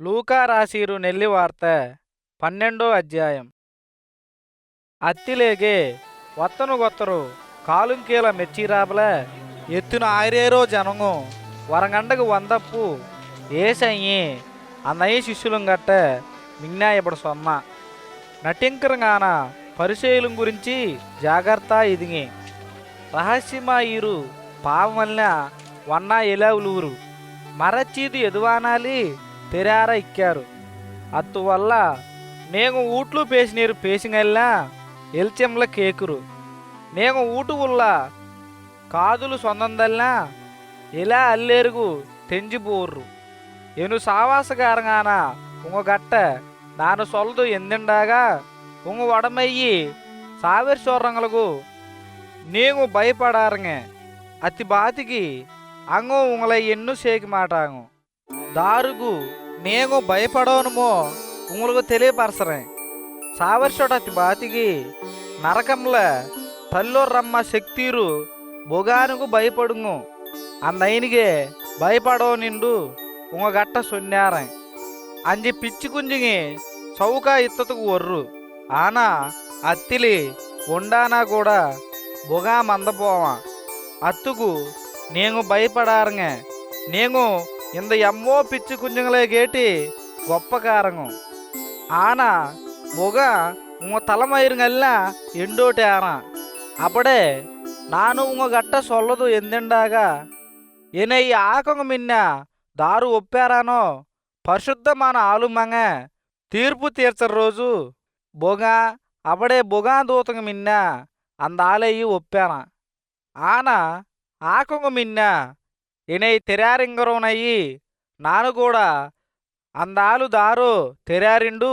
లూకా రాశీరు నెల్లి వార్త పన్నెండో అధ్యాయం. అత్తిలేగే ఒత్తను గొత్తరు కాలుంకీల మెచ్చిరాబల ఎత్తున ఆరేరో జనము వరంగండకు వందప్పు ఏసయ్యి అన్నయ్య శిష్యులం గట్ట మింగ్నా సొమ్మ. నటింకరంగాన పరిచయులం గురించి జాగ్రత్త ఇదిగి రహస్యమా ఈరు పావమల్న వన్నా ఎలావులూరు మరచీదు ఎదువానాలి తెరార ఇక్కారు. అత్తువల్ల నేను ఊట్లు పేసినీరు పేసినల్లా ఎల్చెంల కేకురు. నేను ఊటు ఉల్ల కాదులు సొందందల్లా ఇలా అల్లేరుగు తెంజిపోర్రు ఎను సావాసగారంగాన ఉంగట్ట నాను సొలదు ఎందిండాగా ఉంగ వడమయ్యి సావేశ్వరంగలకు నేను భయపడారంగే అతి బాతికి అంగు ఉంగల ఎన్ను సేకి మాటాంగు. దారుగు నేను భయపడవనుమో ఉములకు తెలియపరచరే సావర్షోట బాతికి నరకంలో తల్లు రమ్మ శక్తిరు బొగానుకు భయపడుము అందయినిగే భయపడవ నిండు ఉంగట్ట సున్నారే అంజి పిచ్చికుంజిని చౌక ఇత్తతకు ఒర్రు ఆనా అత్తిలి ఉండానా కూడా బొగా మందపోవా అత్తుకు నేను భయపడారంగే నేను இந்த எம்மோ பிச்சு குஞ்சுங்களே கேட்டி கொப்பக்காரங்கும் ஆனா முகம் உங்கள் தலைமயிருங்கெல்லாம் எண்டோட்டி ஆறான் அப்படே நானும் உங்கள் கட்ட சொல்லதும் எந்தெண்டாக? என்னை ஆக்கங்க மின்ன దారు ఒప్పారానో పరిశుద్ధమాన ఆలుమంగ తీర్పు తీర్చరు రోజు బొగా అప్పుడే బొగా దూతంగ మిన్న అందాలయ్యి ఒప్పాన ఆన ఆకొంగ మిన్న ఇనై తెరారింగరునయి నాను కూడా అందాలు దారు తెరారిండు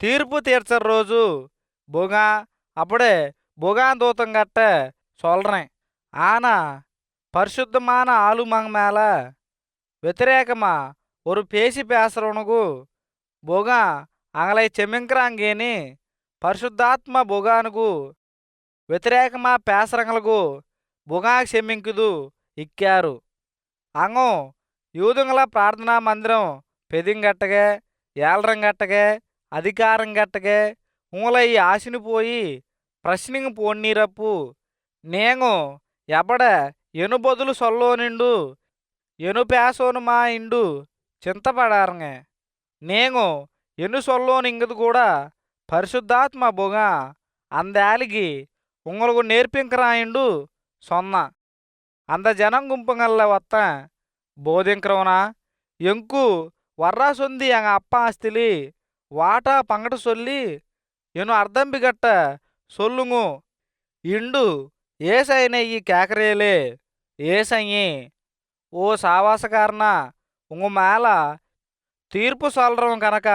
తీర్పు తీర్చరు రోజు బొగ అప్పుడే బొగాందూతం గట్ట சொல்றேன் ஆனா పరిశుద్ధమాన ఆలు மேலே వ్యతిరేకమా ఒరు పేసి పేసరునుగు బొగా అంగలై చెమింక్రాంగేని పరిశుద్ధాత్మ బొగానుగు వ్యతిరేకమా పేసరంగలకు బుగా క్షమింకుదు ఇక్కారు. അങ്ങോ యూదుంగల ప్రార్థనా మందిరం പെതിങ്കട്ടകെ ഏലరంగట్టగే అధికారం గట్టగే ఉంగలై ఆశను పోయి ప్రశ్నింగ్ పోన్నీరప్పు నేను ఎబడ ఎనుబొదులు సొల్లో నిండు ఎనుపేసోను మా ఇండు చింతపడారంగ నేను ఎను సొల్లోని ఇంగదు కూడా పరిశుద్ధాత్మ బొగ అందాలిగి ఉంగలకు నేర్పింకరాయిండు సొన్న. అంద జనం గుంపంగల్ల వత్త బోధింకరవనా? ఎంకు వర్రా సొంది అంగ అప్ప ఆస్తిలి వాటా పంగట సొల్లి ఎను అర్థం బిగట్ట సొల్లుంగు ఇండు ఏసైన ఈ కేకరేలే ఏసయ్యి ఓ సావాసకారణ ఉంగు మేల తీర్పు సొల్లరం కనుక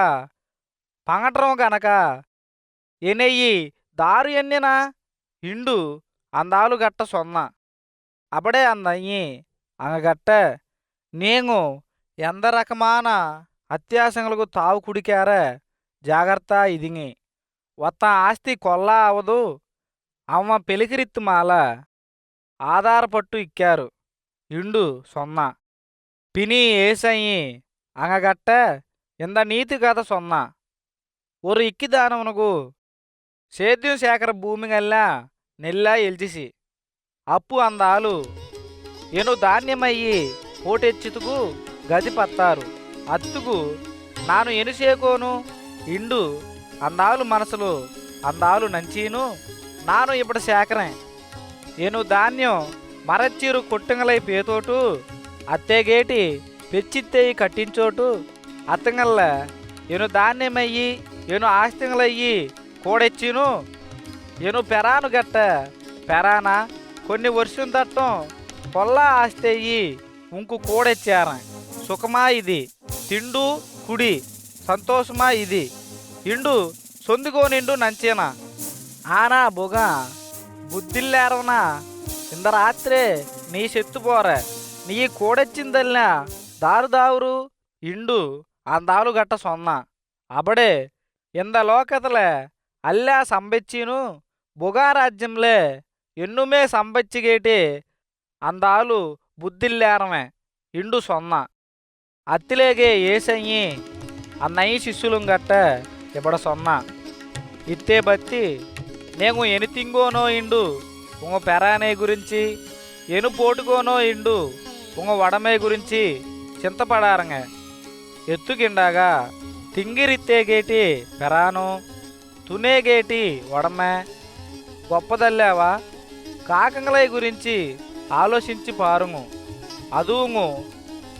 పంగటరం కనుక ఎనెయ్యి దారు ఎన్నినా? ఇండు అందాలు గట్ట సొన్నా. అబడే అందయ్యి అంగగట్ట నేను ఎందరకమాన అత్యాసంగులకు తావు కుడికారే జాగ్రత్త ఇదింగి. ఒత్త ఆస్తి కొల్లా అవదు అమ్మ పెలికిరిత్తు మాల ఆధారపట్టు ఇక్కారు. ఇండు సొన్న. పిని ఏసయ్యి అంగగట్ట ఇంద నీతి కథ సొన్న. ஒரு ఇక్కిదానమునకు సేద్యం శేఖర భూమి గల్లా నెల్ల ఎల్చిసి. అప్పు అందాలు. ఎను ధాన్యమయ్యి పోటెచ్చుతుకు గది పత్తారు. అత్తుకు నాను ఎనుసేకోను ఇండు అందాలు మనసులు అందాలు నంచీను నాను ఇప్పుడు సేకరం. ఎను ధాన్యం మరచ్చిరు కొట్టంగలై పేతోటు అత్తేగేటి పెచ్చిత్తేయి కట్టించోటు అత్తంగల్ల ఎను ధాన్యమయ్యి ఎను ఆస్తింగలయ్యి కోడెచ్చిను ఎను పెరాను గట్ట పెరానా కొన్ని వర్షం తట్టం పొల్లా ఆస్తేయి ఉంకు కూడెచ్చారా. సుఖమా ఇది తిండు కుడి సంతోషమా ఇది. ఇండు సొందుకో నిండు నంచేనా. ఆనా బొగ బుద్ధిల్లేరవనా ఇంద రాత్రే నీ సెత్తు పోరే. నీ కూడెచ్చిందల్లా దారు దావురు ఇండు అందాలు గట్ట సొన్న. అబడే ఇంద లోకతల అల్లా సంబెచ్చిను బుగారాజ్యంలే ఎన్నుమే സമ്പച്ചുകേട്ടേ అందాలు బుద్ధిల్లేరమే ఇండు సొన్న. అత్తిలేగే ఏసయ్యి അന്നൈ శిష్యులం గట్ట ఇబడ సొన్న. ఇత్తే బత్తి నేను ఎనితింగోనో ఇండు ఉంగ పెరానే గురించి ఎను పోటుకోనో ఇండు ఉంగ వడమే గురించి చింతపడారంగ ఎత్తుకిండాగా తింగిరిత్తే గేటి పెరాను తునే గేటి వడమే. గొప్పదల్లేవా? కాకంగలై గురించి ఆలోచించి పారుము. అదువుము.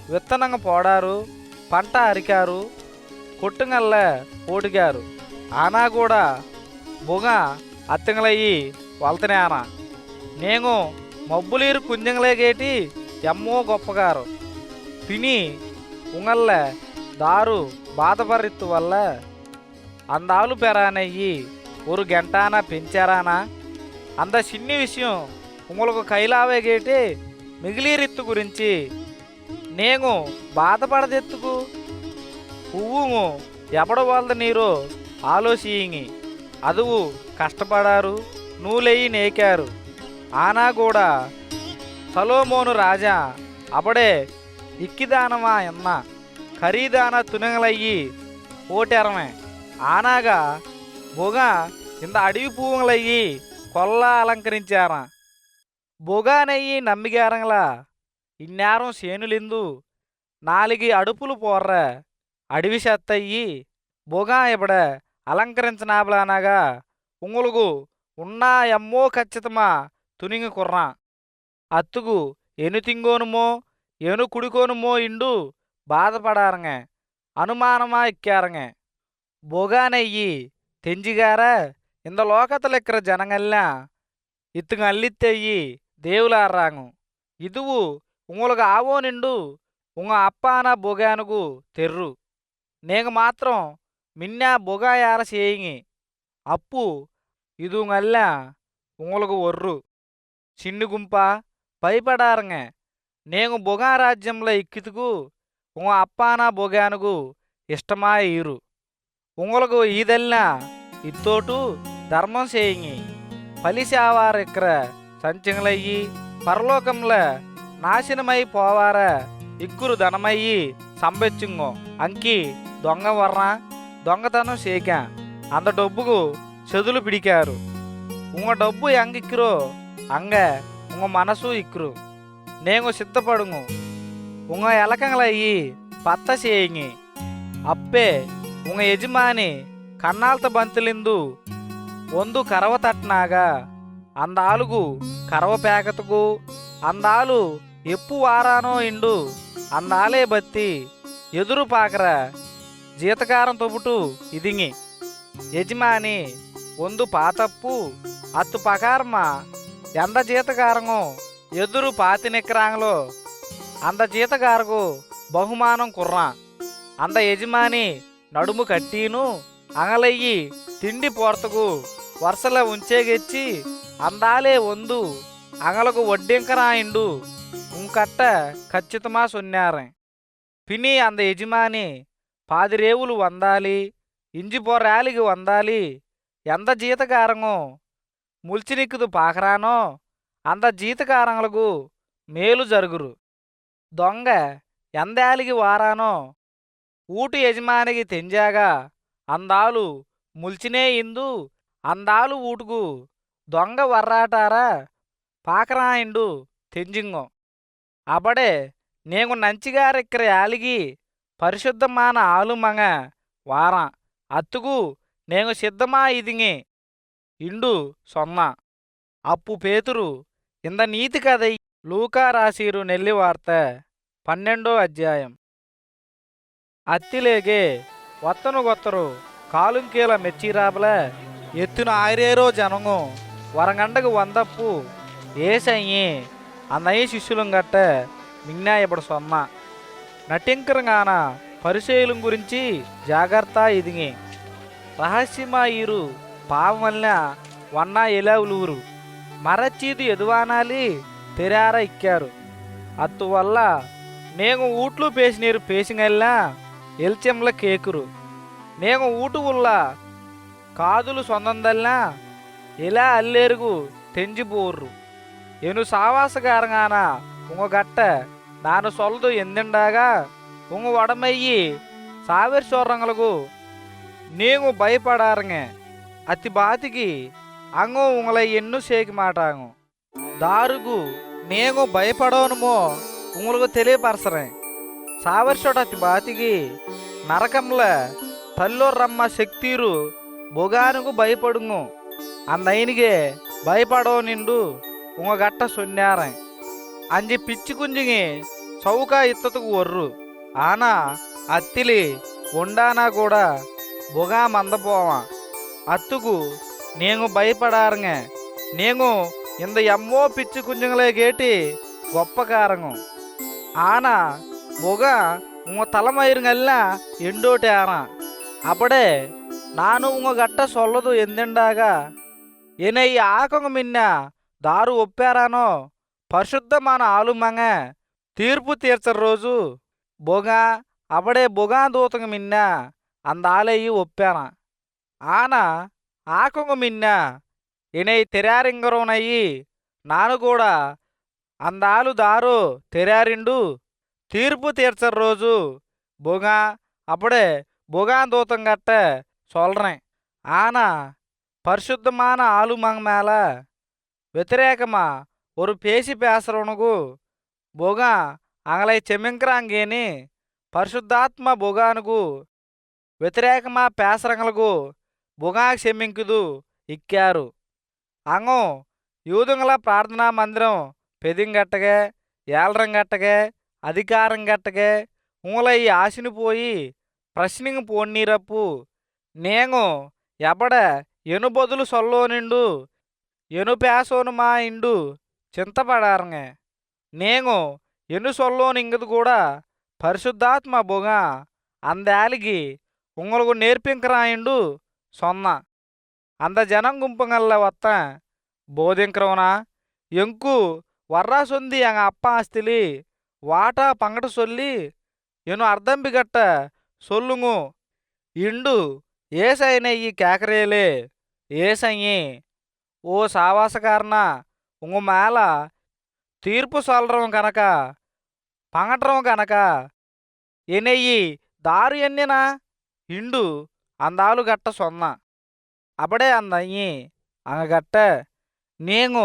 విత్తనంగ పోడారు. పంట అరికారు. కొట్టుగల్ల ఓడిగారు ఆనా కూడా బుగ అత్తంగలయ్యి వలతనే ఆనా. నేను మబ్బులీరు కుంజంగలేగేటి ఎమ్మో గొప్పగారు. తిని ఉంగల్ల దారు బాధపరిత్తు వల్ల అందాలు పెరానయ్యి. ஒரு గంటాన పెంచారానా? అంద చిన్ని విషయం உங்களுக்கு కైలావేగేటి మిగిలిరిత్తు గురించి నేను బాధపడదెత్తుకు పువ్వుము ఎబడ వాళ్ళ నీరు ఆలోచింగి అదువు కష్టపడారు నూలెయ్యి నేకారు ఆనా కూడా సలోమోను రాజా అబడే ఇక్కిదానమా ఎన్న ఖరీదాన తునగలయ్యి ఓటెరమే ఆనాగా బొగ ఇంత అడవి పువ్వులయ్యి కొల్ల అలంకరించారా బొగానయ్యి నమ్మిగారంగలా ఇన్నేరం సేనులిందు నాలుగు అడుపులు పోర్ర అడవి సత్తయ్యి బొగా ఇబడ అలంకరించనాబలానాగా ఉంగులుగు ఉన్నా ఎమ్మో ఖచ్చితమా తునింగి కుర్రా అత్తుగు ఎను తింగోనుమో ఎను కుడికోనుమో ఇండు బాధపడారంగ అనుమానమా ఎక్కారంగ బొగానయ్యి తెంజిగార இந்த லோகத்தில் இருக்கிற ஜனங்கள்லாம் இத்துங்க அள்ளித்தேயி దేవులారాంగు ఇదువు ఉంగులకు ఆవో నిండు ఉంగ అప్పాన బొగానుగు తెర్రు నేను మాత్రం మిన్నా బొగాయార చేయింగి అప్పు ఇదుంగల్ల ఉంగులకు ఒర్రు చిన్ను గుంప భయపడారంగ నేను బొగా రాజ్యంలో ఇక్కితుకు ఉంగ అప్పాన బొగానుగు ఇష్టమా ఈరు ఉంగులకు ఇత్తోటు ధర్మం చేయింగి పలిసేవారెక్కర సంచంలయ్యి పరలోకంల నాశనమై పోవార ఇక్కురు ధనమయ్యి సంబెచ్చుంగో అంకి దొంగ వర్ర దొంగతనం చేక. అంత డబ్బుకు చెదులు పిడికారు. ఉంగ డబ్బు ఎంగిక్కురో అంగ ఉంగ మనసు ఇక్కురు. నేను సిద్ధపడుము ఉంగ ఎలకంగలయ్యి పత్త చేయింగి. అప్పే ఉంగ యజమాని కన్నాల్త బంతులిందు ಒಂದು ಕರವ ತಟ್ನಾಗ ಅಂದಾಲುಗು ಕರವ ಪ್ಯಾಕತುಗು ಅಂದಾಲು ಎಪ್ಪು ವಾರಾನೋ ಇಂಡು ಅಂದಾಲೇ ಬತ್ತಿ ಎದುರು ಪಾಕರ జీతకారం తొబుటు ఇదింగి యజమాని ಒಂದು పాతప్పు అత్తు పకారమ ఎంత జీతకారంగో ఎదురు పాతి నిక్కరాంగలో అంద జీతకారకు బహుమానం కుర్రా అంద యజమాని నడుము కట్టీను అగలయ్యి తిండి పోర్తకు వరుసల ఉంచేగెచ్చి అందాలే వందు అంగలకు వడ్డింకరాయిండు ఉంకట్ట ఖచ్చితమా సొన్నారే. పిని అంద యజమాని పాదిరేవులు వందాలి ఇంజిపోరాలికి వందాలి ఎంత జీతకారంగో ముల్చినిక్కుదు పాకరానో అంత జీతకారంగులకు మేలు జరుగురు. దొంగ ఎందాలిగి వారానో ఊటు యజమానికి తెంజాగా అందాలు ముల్చినే ఇందు అందాలు ఊటుకు దొంగ వర్రాటారా పాకరాయిండు తెంజింగో. అబడే నేను నంచిగారెక్కర యాలిగి పరిశుద్ధమాన ఆలుమంగ వారా అత్తుకు నేను సిద్ధమా ఇదింగి ఇండు సొన్న అప్పు పేతురు ఇంద నీతి కథ లూకా రాసిరు నెల్లి వార్త పన్నెండో అధ్యాయం. అత్తిలేగే ఒత్తను గొత్తరు కాలుంకీల మెచ్చిరాబల ఎత్తున ఆరేరో జనము. వరంగండకు వందప్పు. ఏసయ్యి. అన్నయ్య శిష్యులం గట్ట మిన్నా సొన్న. నటింకరంగాన పరిచయులం గురించి జాగ్రత్త ఇదిగి రహస్యమా ఈరు. పావమల్న వన్నా ఎలావులూరు. మరచీది ఎదువానాలి తెరార ఇక్కారు. అత్తువల్ల నేను ఊట్లు పేసినీరు పేసినల్లా ఎల్చెంల కేకురు. నేను ఊటు ఉల్లా కాదులు సొందందల్లా ఎలా అల్లేరుగు తెంజిబోర్రు ఎను సావాసగారంగాన? ఉంగట్ట నాను సొల్దు ఎందిండాగా? ఉంగ వడమయ్యి సావేరు చోర్రంగలకు నీవు భయపడారంగే. అతి బాతికి అంగు ఉంగల ఎన్ను సేకి మాటాంగు. దారుగు నేను భయపడవనుమో உங்களுக்கு தெளிவுபடுத்துறேன் సావర్షోడతి బాతికి నరకంల తల్లొర్రమ్మ శక్తీరు బొగానుగు భయపడుము. అందయనిగే భయపడో నిండు ఉంగట్ట సొన్నారై. అంజి పిచ్చి కుంజిగి చౌకా ఇత్తతుకు ఒర్రు. ఆనా అత్తిలి ఉండానా కూడా బొగా మందపోవా. అత్తుకు నేను భయపడారంగ నేను ఇంత ఎమ్మో పిచ్చి కుంజుంగలే గేటి గొప్ప కారంగు ఆనా മുക ഉങ്ങ തലമയിരുങ്ങല്ല എണ്ടോട്ടാണ് അവിടെ നാനും ഉങ്ങ ഗട്ട സൊല്ലതു എന്തുണ്ടാക എന്നെ ഈ ആക്കൊങ്ങ മിന്ന దారు ఒప్పారానో? పరిశుద్ధమాన ఆలుమంగ తీర్పు తీర్చరు రోజు? బొగా అప్పుడే బొగా దూతంగ మిన్న అందాలయ్యి ఒప్పాన? ఆన ఆకొంగ మిన్న ఇనై తెరారింగరోనయ్యి నాను కూడా అందాలు దారు తెరారిండు తీర్పు తీర్చరు రోజు బొగా అప్పుడే బొగా దూతం గట్ట சொல்றேன் ஆனா பரிசுத்தமான ஆளுமங்க மேல వ్యతిరేకమా ஒரு பேசி பேசுறவனுக்கு బొగా అంగలై చెమింకరాంగేని పరిశుద్ధాత్మ బొగానుకు వ్యతిరేకమా పేసరంగలకు బొగా క్షమింకుదు ఇక్కారు అంగం యూదుంగల ప్రార్థనా మందిరం పెదింగట్టగే ఏలరం గట్టగే అధికారం గట్టగే మూలయ్య ఆశినిపోయి ప్రశ్నింగ్ పోన్నీరప్పు నేను ఎబడ ఎనుబదులు సొల్లోనిండు ఎనుపేసోను మా ఇండు చింతపడారంగే నేను ఎను సొల్లోనింగదు కూడా పరిశుద్ధాత్మ బొగ అందాలిగి ఉంగలకు నేర్పింకరాయిండు సొన్న. అంద జనం గుంపంగల్ల వత్త బోధింకరవునా? ఎంకు వర్రాసుంది అంగ అప్ప ఆస్తిలి வாட்டா பங்கட சொல்லி ఎను అర్థం బిగట్ట సొల్లుంగు ఇండు ఏసైనయ్యి కేకరేలే ఏసయ్యి ఓ సావాసకారణ ఉంగ మేల తీర్పు సొల్లరం కనుక పంగటం కనుక ఎనెయ్యి దారు ఎన్నినా ఇండు అందాలు గట్ట సొన్న అప్పుడే అందయ్యి అంగగట్ట నేను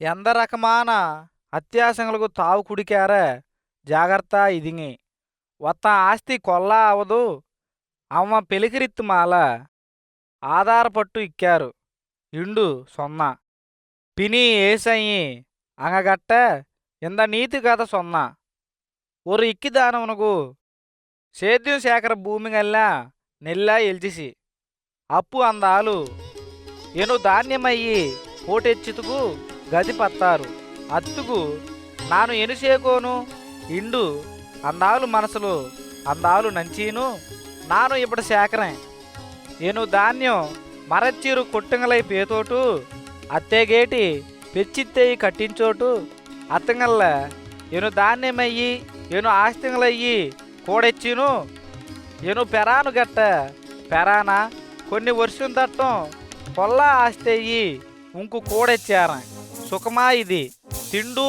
ఎంత రకమాన అత్యాసంగులకు తావు కుడికార జాగ్రత్త ఇదింగి ఒత్త ఆస్తి కొల్లా అవదు. అమ్మ పెలికిరిత్తు మాల ఆధారపట్టు ఇక్కారు. ఇండు సొన్న. పిని ఏసయ్యి అంగగట్ట ఇంద నీతి కథ సొన్న. ஒரு ఇక్కిదానమునకు సేద్యం సేకర భూమిగల్లా నెల్లా ఎల్చిసి. అప్పు అందాలు ఎను ధాన్యమయ్యి పోటెచ్చితుకు గది పత్తారు. అత్తుకు నాను ఎనుసేకోను ఇండు అందాలు మనసులు అందాలు నంచీను నాను ఇప్పుడు సేకరం నేను ధాన్యం మరచ్చీరు కొట్టంగలై పేతోటు అత్తేగేటి పెచ్చిత్తేయి కట్టించోటు అత్తంగల్ల ఏను ధాన్యమయ్యి ఏను ఆస్తింగలయ్యి కూడెచ్చిను ఏను పెరాను గట్ట పెరాన కొన్ని వర్షం తట్టం పొల్లా ఆస్తేయి ఉంకు కూడెచ్చారా సుఖమా ఇది తిండు